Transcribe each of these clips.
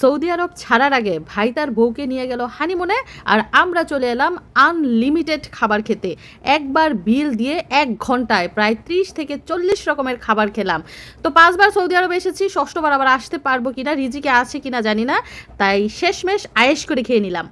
Saudi আরব ছাড়ার আগে ভাই তার বউকে নিয়ে গেল হানিমুনে, আর আমরা চলে এলাম আনলিমিটেড খাবার খেতে। একবার বিল দিয়ে এক ঘন্টায় প্রায় ত্রিশ থেকে চল্লিশ রকমের খাবার খেলাম। তো পাঁচবার সৌদি আরব এসেছি, ষষ্ঠবার আবার আসতে পারব কিনা, রিজিকে আছে কিনা জানি না, তাই শেষমেশ আয়েস করে খেয়ে নিলাম।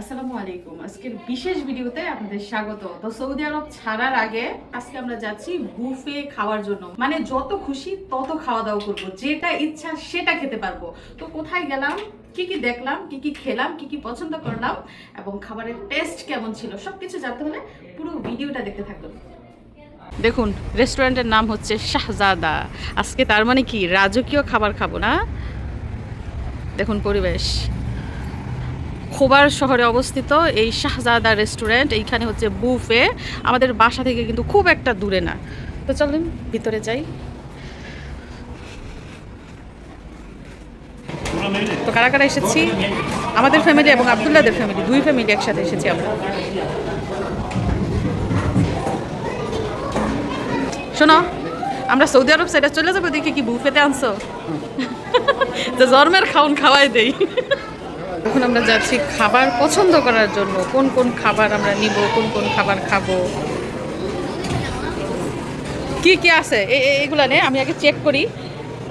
আসসালামু আলাইকুম। আজকের বিশেষ ভিডিওতে আপনাদের স্বাগত। তো সৌদি আরব ছাড়ার আগে আজকে আমরা যাচ্ছি বুফে খাওয়ার জন্য। মানে যত খুশি তত খাওয়া দাওয়া করব। যেটা ইচ্ছা সেটা খেতে পারব। তো কোথায় গেলাম? কি কি দেখলাম? কি কি খেলাম? কি কি পছন্দ করলাম? এবং খাবারের টেস্ট কেমন ছিল? সবকিছু জানতে হলে পুরো ভিডিওটা দেখতে থাকুন। দেখুন রেস্টুরেন্টের নাম হচ্ছে শাহজাদা। আজকে তার মানে কি? রাজকীয় খাবার খাব না? দেখুন পরিবেশ। খোবার শহরে অবস্থিত এই শাহজাদা রেস্টুরেন্ট এইখানে হচ্ছে বুফে। আমাদের বাসা থেকে কিন্তু খুব একটা দূরে না। তো চলুন ভিতরে যাই। তো কারা কারা এসেছি? আমাদের ফ্যামিলি এবং আবদুল্লাদের ফ্যামিলি দুই ফ্যামিলি একসাথে এসেছি আমরা। শোনো আমরা সৌদি আরব সাইডে চলে যাব দেখি কি বুফেতে আনছো? তো জন্মের খাউন খাওয়াই দেই। এখন আমরা যাচ্ছি খাবার পছন্দ করার জন্য। কোন কোন খাবার আমরা নিব, কোন কোন খাবার খাব? কি কি আছে? এ- এ- এগুলা নে, আমি আগে চেক করি।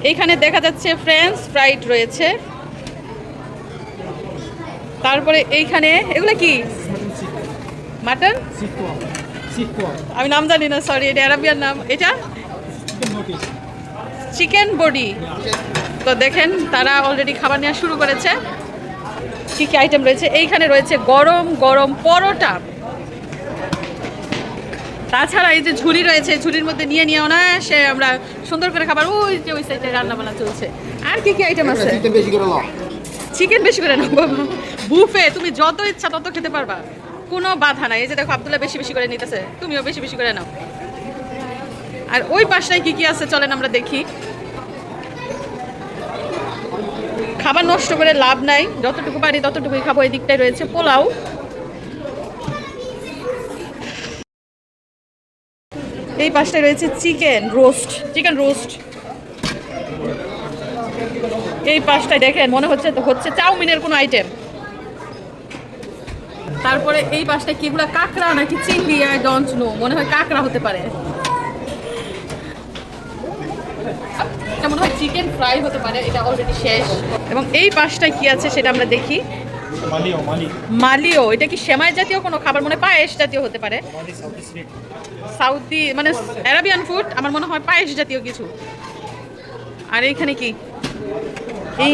এইখানে দেখা যাচ্ছে ফ্রেঞ্চ ফ্রাইড রয়েছে। তারপরে এইখানে, এগুলো কি? মাটন. আমি নাম জানি না সরি এটা অ্যারাবিয়ান নাম। এটা? চিকেন বডি তো দেখেন, তারা অলরেডি খাবার নেওয়া শুরু করেছে। কি কি আইটেম রয়েছে? এইখানে রয়েছে গরম গরম পরোটা। তাছাড়া এই যে ঝুড়ি রয়েছে ঝুড়ির মধ্যে নিয়ে নিয়ে সে আমরা সুন্দর করে খাবার ওই যে ওই সাইডে রান্না বান্না চলছে। আর কি কি আইটেম আছে? চিকেন বেশি করে নাও। চিকেন বেশি করে নাও বাবা। বুফে তুমি যত ইচ্ছা তত খেতে পারবা। কোনো বাধা নাই। এই যে দেখো আব্দুল্লাহ বেশি বেশি করে নিতেছে। তুমিও বেশি বেশি করে নাও। আর ওই পাশটায় কি কি আছে? চলেন আমরা দেখি। খাবার নষ্ট করে লাভ নাই। যতটুকু পারি ততটুকুই খাব, এই দিকটায় রয়েছে পোলাও। এই পাশটায় রয়েছে চিকেন রোস্ট চিকেন রোস্ট। এই পাশটায় দেখেন, মনে হচ্ছে তো হচ্ছে চাউমিনের কোনো আইটেম তারপরে এই পাশটায় কিগুলা কাঁকড়া নাকি চিংড়ি? আই ডোন্ট নো মনে হয় কাঁকড়া হতে পারে এটা মনে হয় চিকেন ফ্রাই হতে পারে এটা অলরেডি শেষ। এবং এই পাশটায় কি আছে সেটা আমরা দেখি। মালিও এটা কি সেমাই জাতীয় কোনো খাবার? মনে পায়েস জাতীয় হতে পারে। সাউথি মানে অ্যারাবিয়ান ফুড আমার মনে হয় পায়েস জাতীয় কিছু। আর এইখানে কি? এই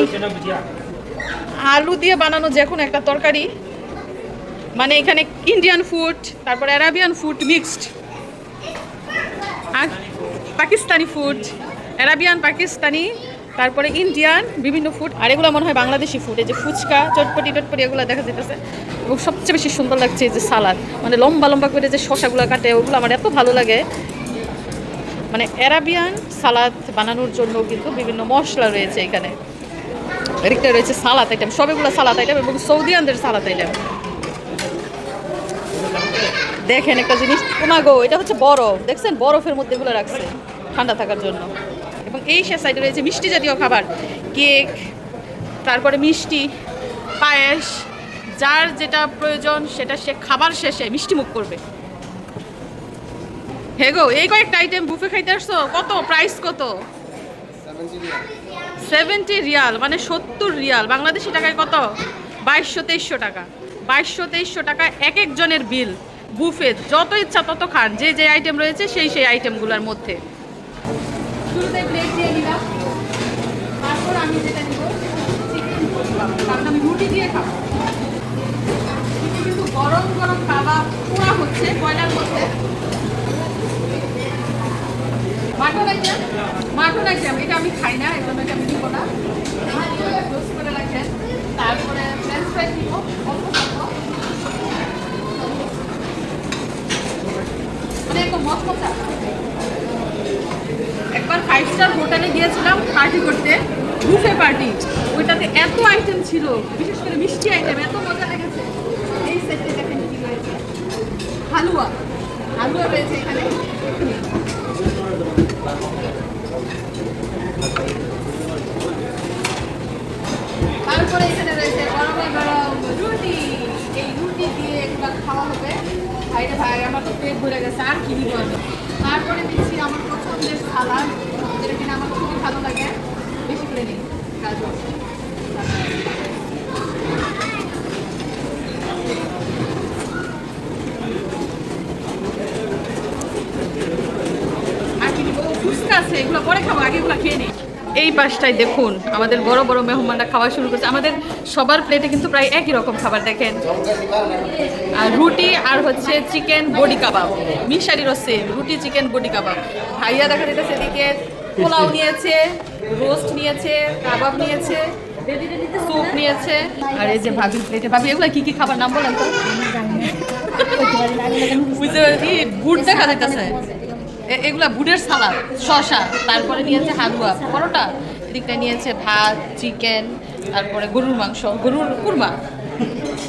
আলু দিয়ে বানানো যে কোনো একটা তরকারি। মানে এখানে ইন্ডিয়ান ফুড তারপর অ্যারাবিয়ান ফুড মিক্সড আর পাকিস্তানি ফুড অ্যারাবিয়ান, পাকিস্তানি, তারপরে ইন্ডিয়ান, বিভিন্ন ফুড আর এগুলো মনে হয় বাংলাদেশি ফুড এই যে ফুচকা, চটপটি টটপটি এগুলো দেখা যেতেছে। এবং সবচেয়ে বেশি সুন্দর লাগছে এই যে সালাদ। মানে লম্বা লম্বা করে যে শশাগুলো কাটে, ওগুলো আমার এত ভালো লাগে। মানে অ্যারাবিয়ান সালাদ বানানোর জন্য কিন্তু বিভিন্ন মশলা রয়েছে এখানে। এদিকটা রয়েছে সালাদ আইটেম সবগুলো সালাদ আইটেম এবং সৌদিয়ানদের সালাদ আইটেম দেখেন একটা জিনিস, ওমাগো, এটা হচ্ছে বরফ। দেখছেন? বরফের মধ্যে এগুলো রাখছে ঠান্ডা থাকার জন্য। এবং এই সে সাইডে রয়েছে মিষ্টি জাতীয় খাবার, কেক, তারপরে মিষ্টি, পায়েস, যার যেটা প্রয়োজন সেটা সে খাবার শেষে মিষ্টি মুখ করবে। হে গো, এই কয়েকটা আইটেম বুফে খাইতে আসছো? কত? প্রাইস কত? সেভেন্টি রিয়াল মানে সত্তর রিয়াল। বাংলাদেশি টাকায় কত? বাইশশো তেইশশো টাকা। বাইশশো তেইশশো টাকা এক একজনের বিল বুফে যত ইচ্ছা তত খান। যে যে আইটেম রয়েছে সেই সেই আইটেমগুলোর মধ্যে। শুরুতে প্লেট দিয়ে নিলাম তারপর আমি যেটা নিব চিকেন কারণ আমি রুটি দিয়ে খাব। কিন্তু গরম গরম কাবাব পোড়া হচ্ছে কয়লার মধ্যে মাটন আইটেম মাটন আইটেম এটা আমি খাই না এই এটা আমি নিব না। করে রাখেন তারপরে ফ্রেঞ্চ ফ্রাই নিব, অল্প মানে একদম একবার ফাইভ স্টার হোটেলে গিয়েছিলাম পার্টি করতে বুফে পার্টি ওইটাতে এত আইটেম ছিল, বিশেষ করে মিষ্টি আইটেম এত মজা লেগেছে। এই সেটে দেখেন কি রয়েছে হালুয়া। হালুয়া রয়েছে এখানে। তারপরে রয়েছে রুটি। এই রুটি দিয়ে এগুলো খাওয়া হবে। ভাই, আমার তো পেট ভরে গেছে, আর কি আমি? তারপরে দিচ্ছি আমার পছন্দের সালাদ, যেটা কিনা আমার খুবই ভালো লাগে। বেশি করে নিই, গাজর। আর কি ফুচকা আছে, এগুলো পরে খাব, আগে এগুলো খেয়ে নিই। এই পাশটায় দেখুন আমাদের বড় বড় মেহমানরা খাওয়া শুরু করছে। আমাদের সবার প্লেটে কিন্তু প্রায় একই রকম খাবার দেখেন। আর রুটি আর হচ্ছে চিকেন বডি কাবাব। মিশারিরও সেম রুটি চিকেন বডি কাবাব। ভাইয়া দেখা যেতেছে এদিকে পোলাও নিয়েছে রোস্ট নিয়েছে কাবাব নিয়েছে স্যুপ নিয়েছে। আর এই যে ভাবি প্লেটে ভাবি এগুলো কি কি খাবার? নাম বলেন তো। বুঝতে পারছি বুট দেখা এ- এগুলা বুটের সালাদ শশা তারপরে নিয়েছে হালুয়া পরোটা এদিকটা নিয়েছে ভাত চিকেন তারপরে গরুর মাংস গরুর কুরমা।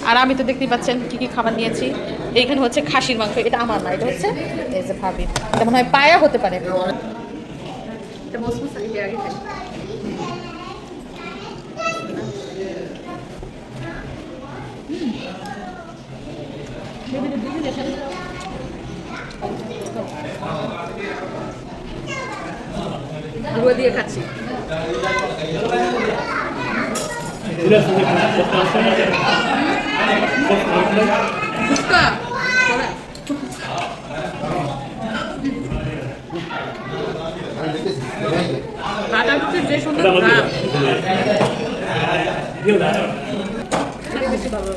আর আমি তো দেখতেই পাচ্ছেন কি কি খাবার নিয়েছি। এইখানে হচ্ছে খাসির মাংস এটা আমার না এটা হচ্ছে এই যে ভাবি এটা মনে হয় পায়া হতে পারে আগে খাই। হালুয়া দিয়ে খাচ্ছি। যে সুন্দর বেশি ভালো।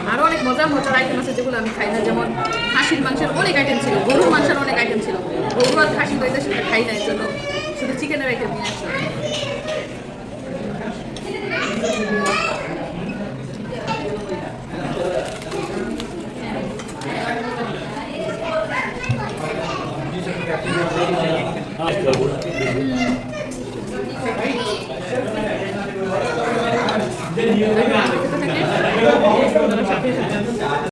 লাগছে। আরও অনেক মজার মজার আইটেম আছে যেগুলো আমি খাই না। যেমন খাসির মাংসের অনেক আইটেম ছিল গরুর মাংসের অনেক আইটেম ছিল। গরু আর খাসি দইতে সেটা খাই না জন্য শুধু চিকেনের আইটেম নিয়ে আসলাম। Ah,